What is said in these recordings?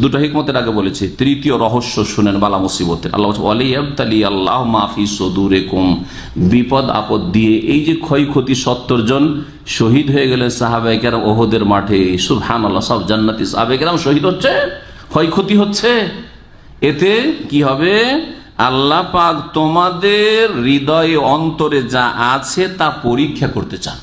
দুটো হিকমতের আগে বলেছি, তৃতীয় রহস্য শুনেন বালা মুসিবতের। আল্লাহ আল্লাহ বিপদ আপদ দিয়ে এই যে ক্ষয়ক্ষতি সত্তর জন শহীদ হয়ে গেলেন সাহাবাইকার ওহদের মাঠে সুবহান আল্লাহ সব জান্নাতি সাহাবাইকার শহীদ হচ্ছে, ক্ষয়ক্ষতি হচ্ছে। এতে কি হবে? আল্লাহ পাক তোমাদের হৃদয়ে অন্তরে যা আছে তা পরীক্ষা করতে চান।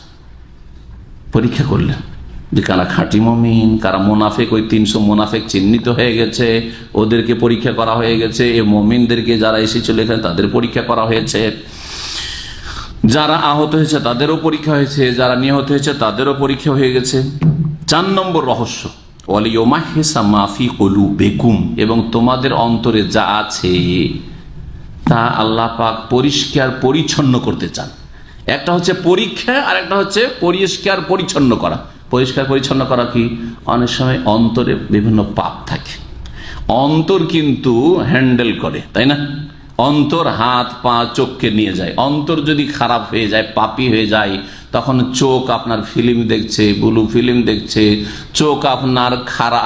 পরীক্ষা করলেন। কারা খাঁটি মমিন, কারা মোনাফেক, ওই তিনশো মোনাফেক চিহ্নিত হয়ে গেছে, ওদেরকে পরীক্ষা করা হয়ে গেছে, এ মমিনদেরকে যারা এসেছিল এখানে তাদের পরীক্ষা করা হয়েছে। যারা আহত হয়েছে তাদেরও পরীক্ষা হয়েছে, যারা নিহত হয়েছে তাদেরও পরীক্ষা হয়ে গেছে। চার নম্বর রহস্য মাফি কলু বেকুম এবং তোমাদের অন্তরে যা আছে, তা আল্লাহ পাক পরিষ্কার পরিচ্ছন্ন করতে চান। একটা হচ্ছে পরীক্ষা আর একটা হচ্ছে পরিষ্কার পরিচ্ছন্ন করা। পরিষ্কার পরিচ্ছন্ন করা কি? অনেক সময় অন্তরে বিভিন্ন পাপ থাকে। অন্তর কিন্তু হ্যান্ডেল করে তাই না? অন্তর হাত পা চোখকে নিয়ে যায়। অন্তর যদি খারাপ হয়ে যায় পাপি হয়ে যায় তখন চোখ আপনার ফিল্ম দেখছে বুলু ফিল্ম দেখছে চোখ আপনার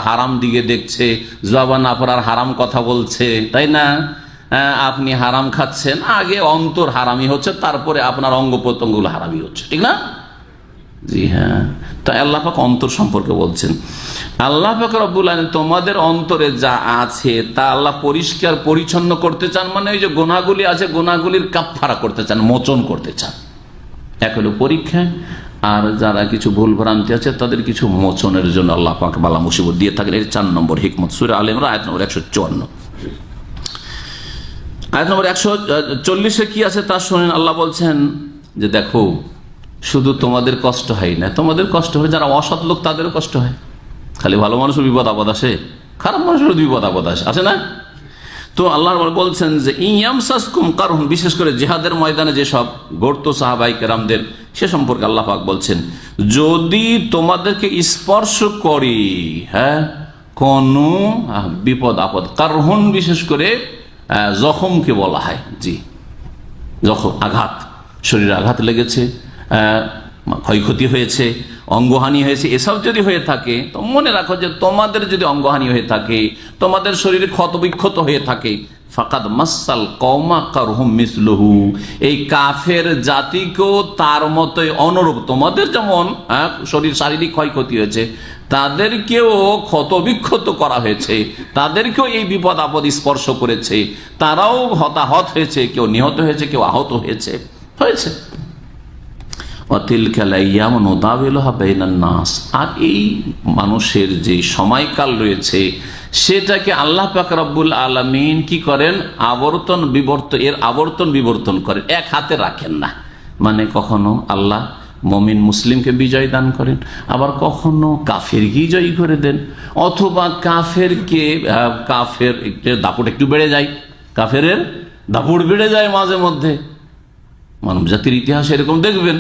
হারাম দিকে দেখছে জবান আপনার হারাম কথা বলছে তাই না? আহ, আপনি হারাম খাচ্ছেন আগে অন্তর হারামি হচ্ছে তারপরে আপনার অঙ্গ প্রত্যঙ্গগুলো হারামি হচ্ছে ঠিক না? জি হ্যাঁ। তা আল্লাহ পাক অন্তর সম্পর্কে বলছেন, আল্লাহ পাক রব্বুল তোমাদের অন্তরে যা আছে তা আল্লাহ পরিষ্কার, পরিচ্ছন্ন করতে চান মানে ওই যে গোনাগুলি আছে গোনাগুলির কাপফারা করতে চান, মোচন করতে চান। এক হলো পরীক্ষা, আর যারা কিছু ভুল ভ্রান্তি আছে তাদের কিছু মোচনের জন্য আল্লাহ পাক বালা মুসিবত দিয়ে থাকেন। এর চার নম্বর হিকমত, সুরে আলেমরা আয়াত নম্বর একশো চুয়ান্ন। আয়াত নম্বর একশো চল্লিশে কি আছে তা শুনেন, আল্লাহ বলছেন যে দেখো শুধু তোমাদের কষ্ট হয় না, তোমাদের কষ্ট হয় যারা অসৎ লোক তাদেরও কষ্ট হয়। খালি ভালো মানুষের বিপদ আপদ আসে, খারাপ মানুষের বিপদ আপদ আসে আসে না? তো আল্লাহ বলছেন যে ইয়ামসাসকুম কারণ বিশেষ করে জেহাদের ময়দানে যেসব গর্ত সাহাবাই কেরামদের, সে সম্পর্কে আল্লাহ পাক বলছেন, যদি তোমাদেরকে স্পর্শ করি হ্যাঁ কোন বিপদ আপদ কারণ বিশেষ করে জখমকে বলা হয়, জি যখন আঘাত, শরীরে আঘাত লেগেছে ক্ষয়ক্ষতি হয়েছে, অঙ্গহানি হয়েছে, এসব যদি হয়ে থাকে, তো মনে রাখো যে তোমাদের যদি অঙ্গহানি হয়ে থাকে, তোমাদের শরীরে ক্ষতবিক্ষত হয়ে থাকে, ফাকাদ মাসাল কৌমা কারহুম মিসলহু। এই কাফের জাতিকেও তার মতোই অনুরূপ। তোমাদের যেমন শরীর শারীরিক ক্ষয়ক্ষতি হয়েছে, তাদেরকেও ক্ষতবিক্ষত করা হয়েছে, তাদেরকেও এই বিপদ আপদ স্পর্শ করেছে, তারাও হতাহত হয়েছে, কেউ নিহত হয়েছে, কেউ আহত হয়েছে। হয়েছে। অতিল নাস। আর এই মানুষের যে সময়কাল রয়েছে, সেটাকে আল্লাহ পাক আলমিন কি করেন? আবর্তন বিবর্তন এর আবর্তন বিবর্তন করেন। এক হাতে রাখেন না। মানে কখনো আল্লাহ মমিন মুসলিমকে বিজয় দান করেন, আবার কখনো কাফেরকেই জয়ী করে দেন। অথবা কাফেরকে কাফের দাপট একটু বেড়ে যায়। কাফেরের দাপট বেড়ে যায় মাঝে মধ্যে। মানব জাতির ইতিহাস এরকম দেখবেন।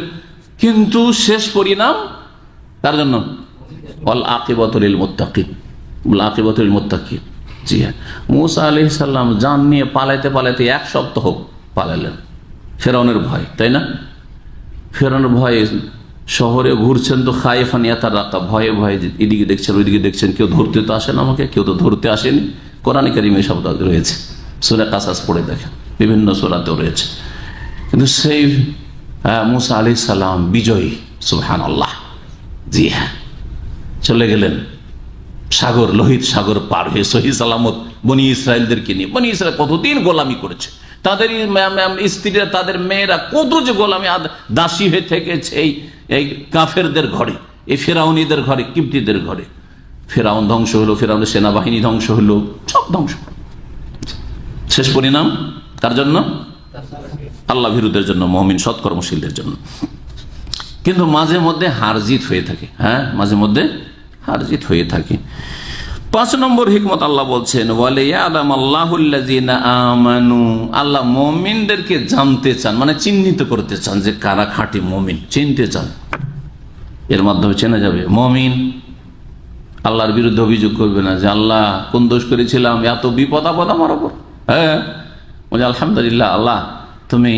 কিন্তু শেষ পরিণাম তার জন্য? জি হ্যাঁ। মুসা যান নিয়ে পালাইতে পালাইতে এক সপ্তাহ ভয়, তাই না? ভয়ে, শহরে ঘুরছেন তো খায়েফানিয়া তার রাখা ভয়ে ভয়ে এদিকে দেখছেন, ওইদিকে দেখছেন, কেউ ধরতে তো আসেন আমাকে, কেউ তো ধরতে আসেনি। কোরআনে কারিমে শব্দ রয়েছে। সুরা কাসাস পড়ে দেখেন, বিভিন্ন সোরাতেও রয়েছে। কিন্তু সেই মুসা আলি সাল্লাম বিজয়ী সুহান আল্লাহ জি হ্যাঁ। চলে গেলেন সাগর, লোহিত সাগর পার হয়ে সহি সালামত বনি ইসরায়েলদেরকে নিয়ে। বনি ইসরায়েল কতদিন গোলামি করেছে? তাদের স্ত্রীরা, তাদের মেয়েরা কত যে গোলামি দাসী হয়ে থেকেছে এই কাফেরদের ঘরে, এই ফেরাউনিদের ঘরে কিপ্তিদের ঘরে। ফেরাউন ধ্বংস হলো, ফেরাউনের সেনাবাহিনী ধ্বংস হলো, সব ধ্বংস। শেষ পরিণাম? তার জন্য? আল্লাহ ভিরুদের জন্য মহমিন সৎকর্মশীলদের জন্য। কিন্তু মাঝে মধ্যে হারজিত হয়ে থাকে হ্যাঁ? মাঝে মধ্যে হারজিত হয়ে থাকে। পাঁচ নম্বর হিকমত আল্লাহ বলছেন আমানু আল্লাহ মমিনদেরকে জানতে চান মানে চিহ্নিত করতে চান যে কারা খাঁটি মমিন, চিনতে চান। এর মাধ্যমে চেনা যাবে, মমিন আল্লাহর বিরুদ্ধে অভিযোগ করবে না যে, আল্লাহ, কোন দোষ করেছিলাম? এত বিপদ আপদ আমার ওপর হ্যাঁ? আলহামদুলিল্লাহ, আল্লাহ তুমি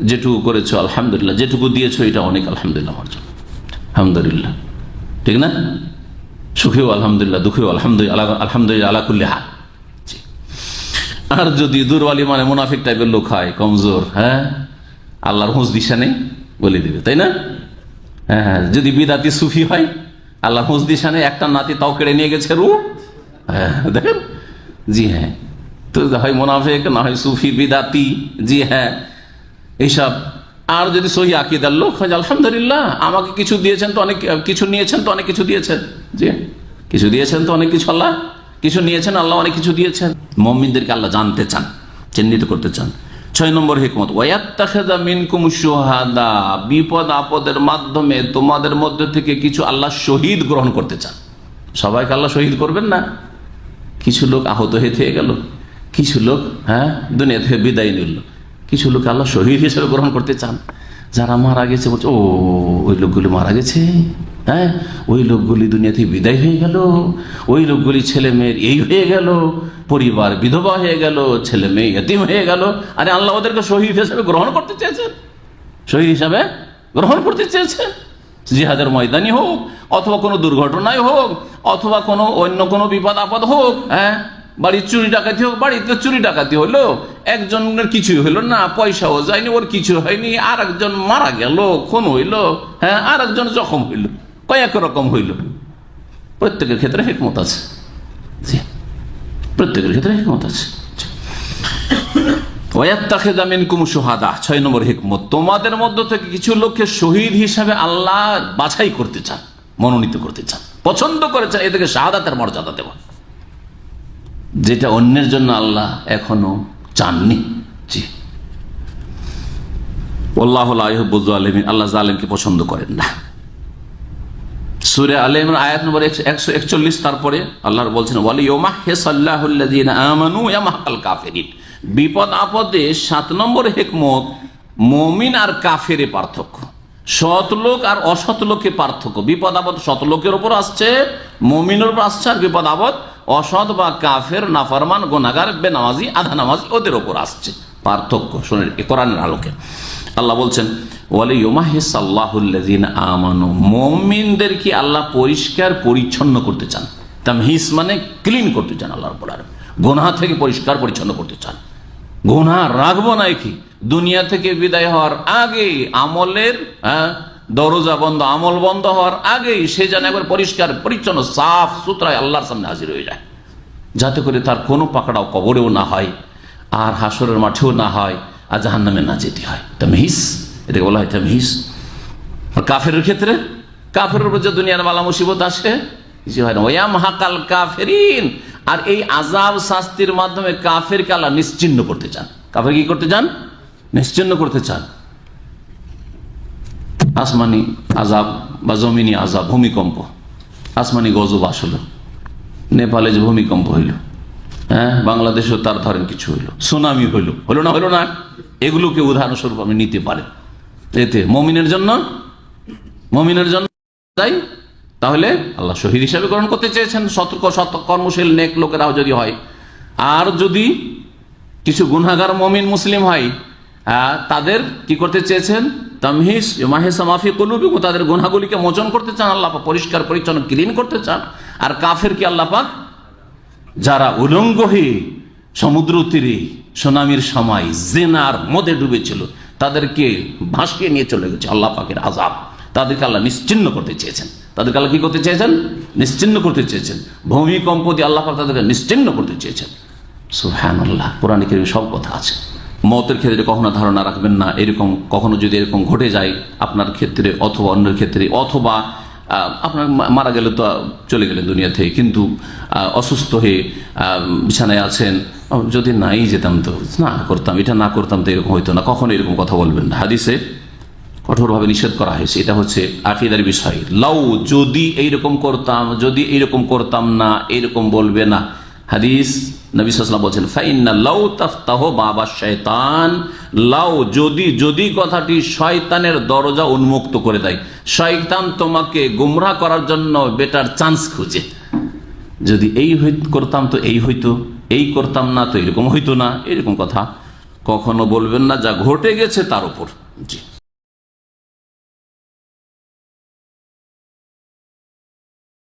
যেটুকু করেছ, আলহামদুলিল্লাহ। যেটুকু দিয়েছ, এটা অনেক আলহামদুলিল্লাহ আমার জন্য। আলহামদুলিল্লাহ। ঠিক না? সুখেও আলহামদুলিল্লাহ, দুঃখেও আলহামদুলিল্লাহ আলহামদুলিল্লাহ আলা কুল্লি হাল। জি। আর যদি দুর্বলী মানে মুনাফিক টাইপের লোক হয়, কমজোর হ্যাঁ? আল্লাহর হুঁস দিশা নেই, বলে দিবে, তাই না? হ্যাঁ হ্যাঁ যদি বিদাতি সুফি হয় আল্লাহ হুঁস দিশা নেই, একটা নাতি তাও কেড়ে নিয়ে গেছে রু হ্যাঁ দেখেন? জি হ্যাঁ। তো হয় মোনাফেক, না হয় সুফি, বিদাতি, জি হ্যাঁ। এইসব। আর যদি সহি আকিদার লোক হয়, আলহামদুলিল্লাহ, আমাকে কিছু দিয়েছেন তো অনেক, কিছু নিয়েছেন তো অনেক কিছু দিয়েছেন। জি। কিছু দিয়েছেন তো অনেক কিছু আল্লাহ, কিছু নিয়েছেন আল্লাহ অনেক কিছু দিয়েছেন। মমিনদেরকে আল্লাহ জানতে চান, চিহ্নিত করতে চান। ছয় নম্বর হিকমত ওয়াত্তাখেদা মিনকুম সুহাদা বিপদ আপদের মাধ্যমে তোমাদের মধ্যে থেকে কিছু আল্লাহ শহীদ গ্রহণ করতে চান। সবাইকে আল্লাহ শহীদ করবেন না? কিছু লোক আহত হয়ে থেকে গেল। কিছু লোক হ্যাঁ দুনিয়া থেকে বিদায় নিল। কিছু লোক আল্লাহ শহীদ হিসেবে গ্রহণ করতে চান। যারা মারা গেছে বলছে, ও, ওই লোকগুলি মারা গেছে। হ্যাঁ ওই লোকগুলি দুনিয়া থেকে বিদায় হয়ে গেল। ওই লোকগুলি ছেলে মেয়ের এই হয়ে গেল। পরিবার বিধবা হয়ে গেল, ছেলে মেয়ে এতিম হয়ে গেল। আরে আল্লাহ ওদেরকে শহীদ হিসেবে গ্রহণ করতে চেয়েছেন শহীদ হিসাবে গ্রহণ করতে চেয়েছেন জিহাদের ময়দানি হোক, অথবা কোনো দুর্ঘটনায় হোক, অথবা কোনো অন্য কোনো বিপদ আপদ হোক হ্যাঁ। বাড়ির চুরি ডাকাতি হোক, বাড়িতে চুরি ডাকাতি হলো। একজনের কিছুই হইল না, পয়সাও যায়নি, ওর কিছু হয়নি আর একজন মারা গেল, খুন হইল হ্যাঁ আর একজন জখম হইল, কয়েক রকম হইল। প্রত্যেকের ক্ষেত্রে হেকমত আছে। প্রত্যেকের ক্ষেত্রে হেকমত আছে। ছয় নম্বর হিকমত, তোমাদের মধ্য থেকে কিছু লোককে শহীদ হিসাবে আল্লাহ বাছাই করতে মনোনীত করতে চান, পছন্দ করেছেন এদেরকে শাহাদাতের মর্যাদা দেওয়া। যেটা অন্যের জন্য আল্লাহ এখনও চাননি। জি। আল্লাহ আলমিন আল্লাহ আলমকে পছন্দ করেন না। সুরে আলম আয়াত নম্বর একশো একচল্লিশ, তারপরে আল্লাহ বলছেন কাফেরিন। বিপদ আপদে সাত নম্বর হেকমত, মমিন আর কাফের পার্থক্য। সৎ লোক আর অসৎ লোকের পার্থক্য। বিপদ আপদ সৎ লোকের উপর আসছে, মমিনের উপর আসছে, আর বিপদ আপদ অসৎ বা কাফের, নাফরমান গোনাগার বেনামাজি আধা নামাজি ওদের ওপর আসছে। পার্থক্য, শোনেন কোরআনের আলোকে। আল্লাহ বলছেন আমানু। মমিনদেরকে আল্লাহ পরিষ্কার, পরিচ্ছন্ন করতে চান? তামহিস মানে ক্লিন করতে চান আল্লাহ গোনা থেকে পরিষ্কার, পরিচ্ছন্ন করতে চান। গোনা রাখব না কি দুনিয়া থেকে বিদায় হওয়ার আগে আমলের হ্যাঁ দরজা বন্ধ, আমল বন্ধ হওয়ার আগেই সে যেন একবার পরিষ্কার, পরিচ্ছন্ন, সাফ সুতরায় আল্লাহর সামনে হাজির হয়ে যায়। যাতে করে তার কোনো পাকড়াও কবরেও না হয়, আর হাসরের মাঠেও না হয়, আর জাহান নামে না যেতে হয়। তামহিস, এটাকে বলা হয় তামহিস। আর কাফের ক্ষেত্রে কাফের উপর যে দুনিয়ার বালা মুসিবত আসে, কিছু হয় না। ওয়াম হাকাল কাফেরিন, আর এই আজাব শাস্তির মাধ্যমে কাফের কালা নিশ্চিন্ন করতে চান। কাফের কি করতে চান? নিশ্চিন্ন করতে চান। আসমানি আজাব বা জমিনি আজাব, ভূমিকম্প। আসমানি গজব আসলো। নেপালে যে ভূমিকম্প হইল হ্যাঁ বাংলাদেশেও তার ধরেন কিছু হইল, সুনামি হইল হলো না হলো না, এগুলোকে উদাহরণস্বরূপ আমি নিতে পারেন এতে মমিনের জন্য মমিনের জন্য তাই তাহলে আল্লাহ শহীদ হিসাবে গ্রহণ করতে চেয়েছেন, সতর্ক সত কর্মশীল, নেক লোকেরাও যদি হয়, আর যদি কিছু গুনাগার মমিন মুসলিম হয় তাদের কি করতে চেয়েছেন? তামহিস মাহেসা মাফি কলুবি তাদের গুনাগুলিকে মোচন করতে চান, আল্লাহ পরিষ্কার, পরিচ্ছন্ন, ক্লিন করতে চান। আর কাফের কি আল্লাহ পাক যারা উলঙ্গ হয়ে সমুদ্র তীরে সোনামির সময় জেনার মধ্যে ডুবেছিল, তাদেরকে ভাসিয়ে নিয়ে চলে গেছে আল্লাহ পাকের আজাব তাদেরকে আল্লাহ নিশ্চিন্ন করতে চেয়েছেন। তাদেরকে আল্লাহ কি করতে চেয়েছেন? নিশ্চিন্ন করতে চেয়েছেন। ভূমিকম্প দিয়ে আল্লাহ পাক তাদেরকে নিশ্চিন্ন করতে চেয়েছেন। সুহ্যান আল্লাহ কেরিমে সব কথা আছে। মতের ক্ষেত্রে কখনো ধারণা রাখবেন না। এরকম কখনো যদি এরকম ঘটে যায় আপনার ক্ষেত্রে অথবা অন্যের ক্ষেত্রে, অথবা আপনার মারা গেলে তো চলে গেলেন দুনিয়া থেকে। কিন্তু অসুস্থ হয়ে বিছানায় আছেন যদি নাই যেতাম তো, না করতাম, এটা না করতাম তো এরকম হইতো না। কখনো এরকম কথা বলবেন না। হাদিসে কঠোরভাবে নিষেধ করা হয়েছে। এটা হচ্ছে আকিদার বিষয়। লাউ যদি এইরকম করতাম, যদি এইরকম করতাম না, এরকম বলবে না। হাদিস নবিসাম বলছেন, ফাইন্না লাউ তাফতাহ বাবা শয়তান। যদি যদি কথাটি শয়তানের দরজা উন্মুক্ত করে দেয়, শয়তান তোমাকে করার জন্য বেটার চান্স খুঁজে। যদি এই করতাম তো এই হইতো, এই করতাম না তো এরকম হইতো না, এরকম কথা। কখনো বলবেন না যা ঘটে গেছে তার উপর। জি।